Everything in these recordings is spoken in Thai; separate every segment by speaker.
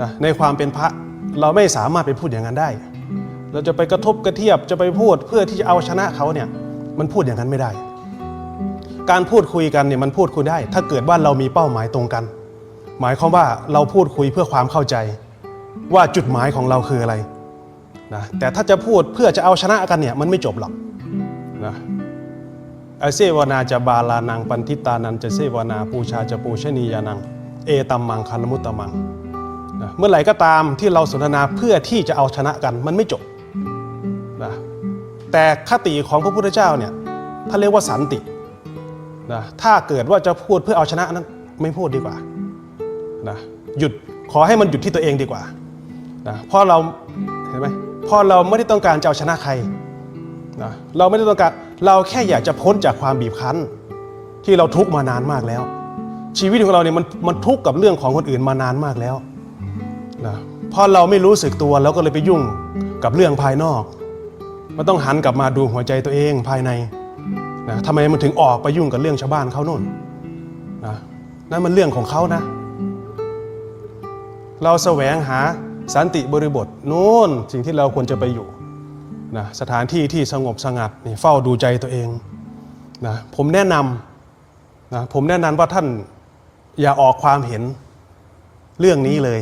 Speaker 1: นะในความเป็นพระเราไม่สามารถไปพูดอย่างนั้นได้ เราจะไปกระทบกระเทียบจะไปพูดเพื่อที่จะเอาชนะเขาเนี่ยมันพูดอย่างนั้นไม่ได้ การพูดคุยกันเนี่ยมันพูดคุยได้ ถ้าเกิดว่าเรามีเป้าหมายตรงกัน หมายความว่าเราพูดคุยเพื่อความเข้าใจ ว่าจุดหมายของเราคืออะไรนะแต่ถ้าจะพูดเพื่อจะเอาชนะกันเนี่ยมันไม่จบหรอกนะอาเซวนาจะบาลานังปันทิตานันจะเซวนาปูชาจะปูชนียานัง เอตัมมังคารมุตตมัง นะเมื่อไหร่ก็ตามที่เราสนทนาเพื่อที่จะเอาชนะกันมันไม่จบนะแต่คติของพระพุทธเจ้าเนี่ยท่านเรียกว่าสันตินะถ้าเกิดว่าจะพูดเพื่อเอาชนะนั้นไม่พูดดีกว่านะหยุดขอให้มันหยุดที่ตัวเองดีกว่านะเพราะเราเห็นไหมเพราะเราไม่ได้ต้องการจะเอาชนะใครนะเราไม่ได้ต้องการเราแค่อยากจะพ้นจากความบีบคั้น ที่เราทุกข์มานานมากแล้ว ชีวิตของเราเนี่ยมันมันทุกข์กับเรื่องของคนอื่นมานานมากแล้ว นะเพราะเราไม่รู้สึกตัวเราก็เลยไปยุ่งกับเรื่องภายนอกมันต้องหันกลับมาดูหัวใจตัวเองภายในนะทำไมมันถึงออกไปยุ่งกับเรื่องชาวบ้านเขาโน่นนะนั่นมันเรื่องของเขานะ เราแสวงหาสันติบริบทนู่นสิ่งที่เราควรจะไปอยู่นะสถานที่ที่สงบสงัดนี่เฝ้าดูใจตัวเองนะผมแนะนำนะผมแนะนำว่าท่านอย่าออกความเห็นเรื่องนี้เลย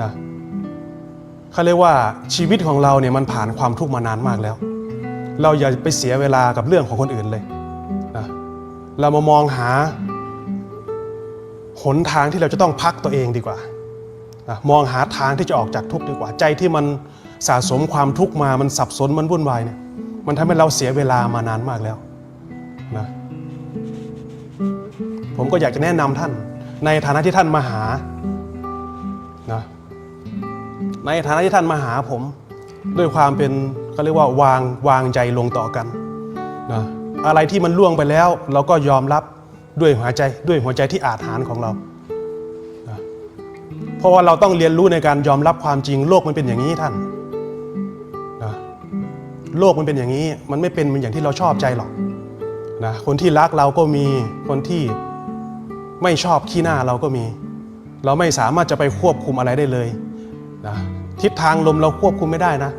Speaker 1: นะเขาเรียกว่าชีวิตของเราเนี่ยมันผ่านความทุกข์มานานมากแล้ว เราอย่าไปเสียเวลากับเรื่องของคนอื่นเลยนะเรามามองหาหนทางที่เราจะต้องพักตัวเองดีกว่านะมองหาทางที่จะออกจากทุกข์ดีกว่า ใจที่มันสะสมความทุกข์มามันสับสนมันวุ่นวายเนี่ยมันทำให้เราเสียเวลามานานมากแล้วนะผมก็อยากจะแนะนำท่านในฐานะที่ท่านมาหานะ ในฐานะที่ท่านมาหาผม ด้วยความเป็นเขาเรียกว่าวางวางใจลงต่อกันนะอะไรที่มันล่วงไปแล้ว เราก็ยอมรับด้วยหัวใจด้วยหัวใจที่อาจหารของเรานะเพราะว่าเราต้องเรียนรู้ในการยอมรับความจริงโลกมันเป็นอย่างนี้ท่านนะโลกมันเป็นอย่างนี้มันไม่เป็นเหมือนอย่างที่เราชอบใจหรอกนะคนที่รักเราก็มีคนที่ไม่ชอบขี้หน้าเราก็มี เราไม่สามารถจะไปควบคุมอะไรได้เลยนะ ทิศทางลมเราควบคุมไม่ได้นะ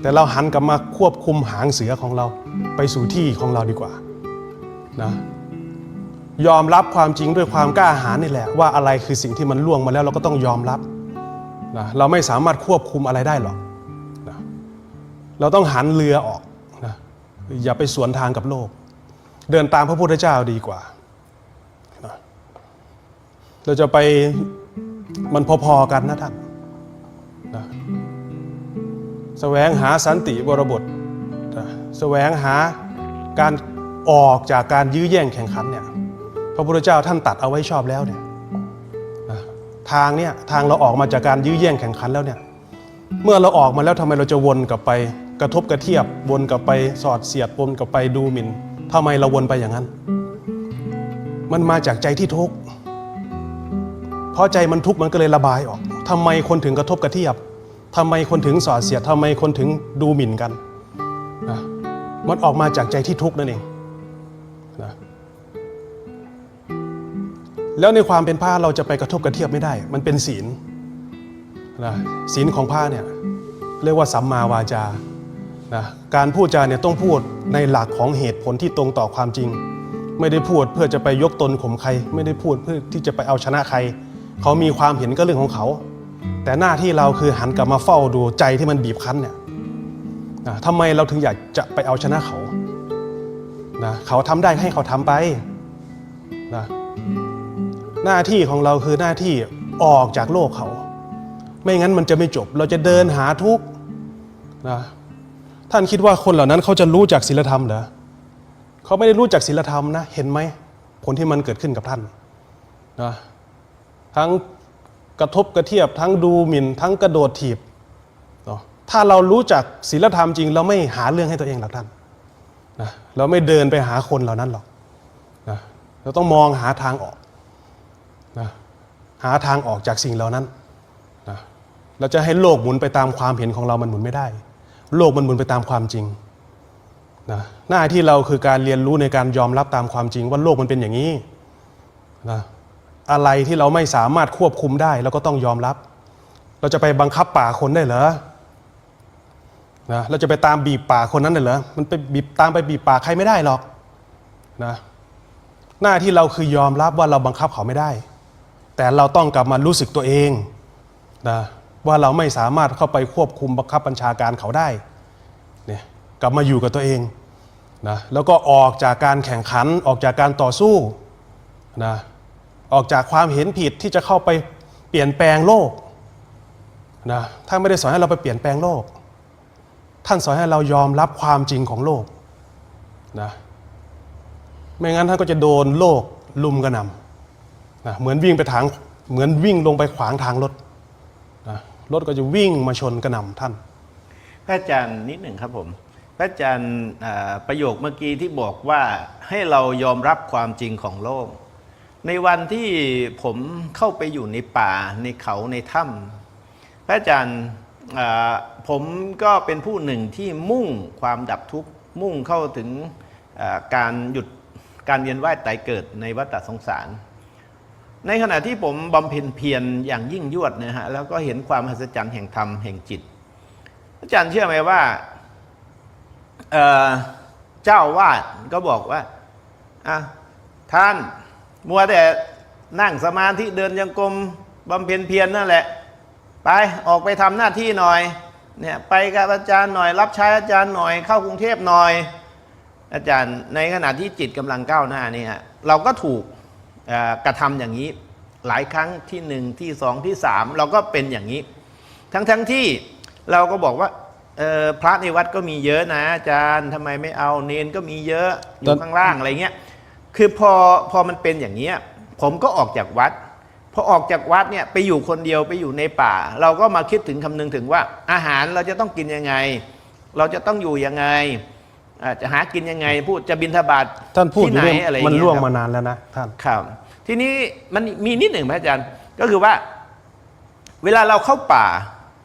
Speaker 1: แต่เราหันกลับมาควบคุมหางเสือของเราไปสู่ที่ของเราดีกว่านะยอมรับความจริงด้วยความกล้าหาญนี่แหละ ว่าอะไรคือสิ่งที่มันล่วงมาแล้วเราก็ต้องยอมรับนะเราไม่สามารถควบคุมอะไรได้หรอกนะเราต้องหันเรือออกนะอย่าไปสวนทางกับโลก เดินตามพระพุทธเจ้าดีกว่าเราจะไปมันพอๆกันนะท่าน นะแสวงหาสันติบรบทนะแสวงหาการออกจากการยื้อแย่งแข่งขันเนี่ยพระพุทธเจ้าท่านตัดเอาไว้ชอบแล้วเนี่ยนะทางเนี่ยทางเราออกมาจากการยื้อแย่งแข่งขันแล้วเนี่ยเมื่อเราออกมาแล้วทำไมเราจะวนกลับไป กระทบกระเทียบวนกลับไปสอดเสียดวนกลับไปดูหมิ่นทำไมเราวนไปอย่างนั้น มันมาจากใจที่ทุกข์เพราะใจมันทุกข์มันก็เลยระบายออก ทำไมคนถึงกระทบกระเทียบทำไมคนถึงสอดเสียดทำไมคนถึงดูหมิ่นกันนะมันออกมาจากใจที่ทุกข์นั่นเองนะแล้วในความเป็นพระเราจะไปกระทบกระเทียบไม่ได้ มันเป็นศีลนะศีลของพระเนี่ยเรียกว่าสัมมาวาจานะการพูดจาเนี่ยต้องพูดในหลักของเหตุผลที่ตรงต่อความจริง ไม่ได้พูดเพื่อจะไปยกตนข่มใคร ไม่ได้พูดเพื่อที่จะไปเอาชนะใคร เขามีความเห็นก็เรื่องของเขา แต่หน้าที่เราคือหันกลับมาเฝ้าดูใจที่มันบีบคั้นเนี่ยนะทำไมเราถึงอยากจะไปเอาชนะเขานะเขาทำได้ให้เขาทำไปนะหน้าที่ของเราคือหน้าที่ออกจากโลกเขา ไม่งั้นมันจะไม่จบ เราจะเดินหาทุกข์นะท่านคิดว่าคนเหล่านั้นเขาจะรู้จักศีลธรรมเหรอเขาไม่ได้รู้จักศีลธรรมนะ เห็นไหมผลที่มันเกิดขึ้นกับท่านนะทั้ง กระทบกระเทียบทั้งดูหมิ่นทั้งกระโดดถีบถ้าเรารู้จักศีลธรรมจริง เราไม่หาเรื่องให้ตัวเองหรอกท่านนะเราไม่เดินไปหาคนเหล่านั้นหรอกนะเราต้องมองหาทางออกนะหาทางออกจากสิ่งเหล่านั้นนะเราจะให้โลกหมุนไปตามความเห็นของเรามันหมุนไม่ได้ โลกมันหมุนไปตามความจริงนะหน้าที่เราคือการเรียนรู้ในการยอมรับตามความจริงว่าโลกมันเป็นอย่างนี้นะ อะไรที่เราไม่สามารถควบคุมได้เราก็ต้องยอมรับ เราจะไปบังคับป่าคนได้เหรอนะเราจะไปตามบีบป่าคนนั้นได้เหรอมันไปบีบตามไปบีบป่าใครไม่ได้หรอกนะหน้าที่เราคือยอมรับว่าเราบังคับเขาไม่ได้ แต่เราต้องกลับมารู้สึกตัวเองนะว่าเราไม่สามารถเข้าไปควบคุมบังคับบัญชาการเขาได้เนี่ยกลับมาอยู่กับตัวเองนะแล้วก็ออกจากการแข่งขันออกจากการต่อสู้นะ ออกจากความเห็นผิดที่จะเข้าไปเปลี่ยนแปลงโลกนะท่านไม่ได้สอนให้เราไปเปลี่ยนแปลงโลก ท่านสอนให้เรายอมรับความจริงของโลกนะไม่งั้นท่านก็จะโดนโลกลุมกระหน่ำนะเหมือนวิ่งไปทางเหมือนวิ่งลงไปขวางทางรถนะรถก็จะวิ่งมาชนกระหน่ำท่าน
Speaker 2: พระอาจารย์นิดหนึ่งครับผม พระอาจารย์ประโยคเมื่อกี้ที่บอกว่าให้เรายอมรับความจริงของโลก ในวันที่ผมเข้าไปอยู่ในป่าในเขาในถ้ำพระอาจารย์ผมก็เป็นผู้หนึ่งที่มุ่งความดับทุกข์มุ่งเข้าถึงการหยุดการเวียนว่ายตายเกิดในวัฏสงสาร ในขณะที่ผมบำเพ็ญเพียรอย่างยิ่งยวดนะฮะแล้วก็เห็นความมหัศจรรย์แห่งธรรมแห่งจิต อาจารย์เชื่อไหมว่าเอ่อเจ้าวาดก็บอกว่าอะท่าน มัวแต่นั่งสมาธิเดินยังกรมบำเพ็ญเพียรนั่นแหละ ไปออกไปทำหน้าที่หน่อยเนี่ยไปกับอาจารย์หน่อย รับใช้อาจารย์หน่อยเข้ากรุงเทพหน่อย อาจารย์ในขณะที่จิตกำลังก้าวหน้านี่ยเราก็ถูกกระทำอย่างนี้หลายครั้งที่หนึ่งที่สองที่สามเราก็เป็นอย่างนี้ ทั้งทั้งที่เราก็บอกว่าพระในวัดก็มีเยอะนะอาจารย์ทำไมไม่เอาเนนก็มีเยอะอยู่ข้างล่างอะไรเงี้ย คือพอพอมันเป็นอย่างเนี้ยผมก็ออกจากวัดพอออกจากวัดเนี่ยไปอยู่คนเดียวไปอยู่ในป่า เราก็มาคิดถึงคำนึงถึงว่า อาหารเราจะต้องกินยังไง เราจะต้องอยู่ยังไงอ่าจะหากินยังไงพูดจะบินทบาท
Speaker 1: ท่านพูดอ
Speaker 2: ที่
Speaker 1: ยู่
Speaker 2: ไหน
Speaker 1: เรื่อง
Speaker 2: อะไร
Speaker 1: มัน
Speaker 2: เงี้ย
Speaker 1: ล่วง
Speaker 2: ครับ
Speaker 1: มานานแล้วนะท่าน
Speaker 2: ครับ ทีนี้มันมีนิดหนึ่งพระอาจารย์ก็คือว่า เวลาเราเข้าป่า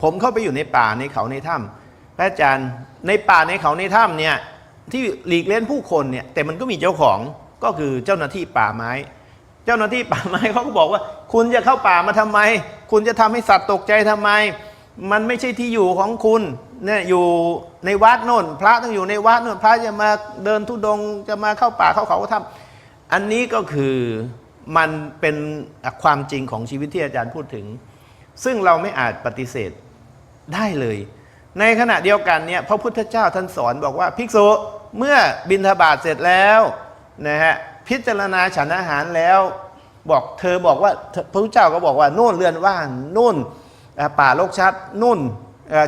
Speaker 2: ผมเข้าไปอยู่ในป่าในเขาในถ้ำพระอาจารย์ในป่าในเขาในถ้ำเนี่ยที่หลีกเล่นผู้คนเนี่ยแต่มันก็มีเจ้าของ ก็คือเจ้าหน้าที่ป่าไม้ เจ้าหน้าที่ป่าไม้เขาก็บอกว่า คุณจะเข้าป่ามาทำไม คุณจะทำให้สัตว์ตกใจทำไม มันไม่ใช่ที่อยู่ของคุณเนี่ยอยู่ในวัดโน่น พระต้องอยู่ในวัดโน่นพระจะมาเดินทุดงจะมาเข้าป่าเข้าเขาก็ทำอันนี้ก็คือมันเป็นความจริงของชีวิตที่อาจารย์พูดถึง ซึ่งเราไม่อาจปฏิเสธได้เลย ในขณะเดียวกันเนี่ยพระพุทธเจ้าท่านสอนบอกว่า ภิกษุเมื่อบิณฑบาตเสร็จแล้ว นะฮะพิจารณาฉันอาหารแล้วบอกเธอบอกว่าพระพุทธเจ้าก็บอกว่านู่นเรือนว่างนู่นป่าโลกชัดนู่น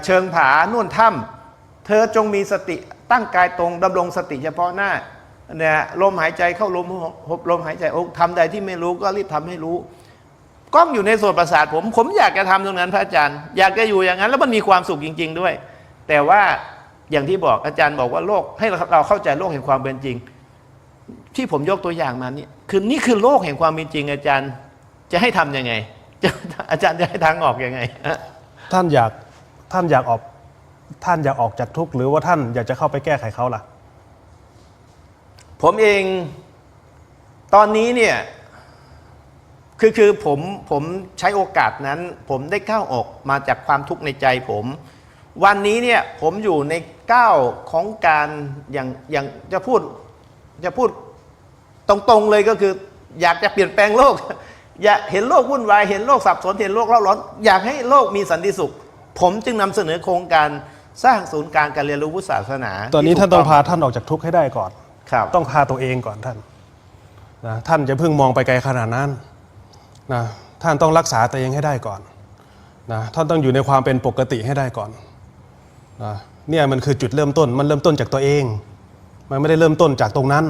Speaker 2: เชิงผานู่นถ้ำเธอจงมีสติตั้งกายตรงดำรงสติเฉพาะหน้าเนี่ยลมหายใจเข้าลมหบลมหายใจออกทำใดที่ไม่รู้ก็รีบทำให้รู้กล้องอยู่ในส่วนประสาทผมผมอยากจะทำตรงนั้นพระอาจารย์ อยากจะอยู่อย่างนั้น แล้วมันมีความสุขจริง ๆ ด้วย แต่ว่าอย่างที่บอกอาจารย์บอกว่าโลกให้เราเข้าใจโลกแห่งความเป็นจริง ที่ผมยกตัวอย่างมานี่คือนี่คือโลกแห่งความเป็นจริงอาจารย์ จะให้ทำยังไงจะอาจารย์จะให้ทางออกยังไงฮะ
Speaker 1: ท่านอยากท่านอยากออก ท่านอยากออกจากทุกข์หรือว่าท่านอยากจะเข้าไปแก้ไขเขาล่ะ
Speaker 2: ผมเองตอนนี้เนี่ยคือคือผมผมใช้โอกาสนั้น ผมได้ก้าวออกมาจากความทุกข์ในใจผม วันนี้เนี่ยผมอยู่ในก้าวของการอย่างอย่างจะพูดจะพูด ตรงๆเลยก็คือ อยากจะเปลี่ยนแปลงโลก อยากเห็นโลกวุ่นวายเห็นโลกสับสนเห็นโลกเล่าร้อน อยากให้โลกมีสันติสุข ผมจึงนำเสนอโครงการสร้างศูนย์กลางการเรียนรู้พุทธศาสนา
Speaker 1: ตอนนี้
Speaker 2: ที่
Speaker 1: ท่านต้อง
Speaker 2: ถูก
Speaker 1: พาท่านออกจากทุกข์ให้ได้ก่อน
Speaker 2: ครับ
Speaker 1: ต้องพาตัวเองก่อนท่านนะท่านจะเพิ่งมองไปไกลขนาดนั้นนะท่านต้องรักษาตัวเองให้ได้ก่อนนะท่านต้องอยู่ในความเป็นปกติให้ได้ก่อนนะเนี่ยมันคือจุดเริ่มต้นมันเริ่มต้นจากตัวเอง มันไม่ได้เริ่มต้นจากตรงนั้น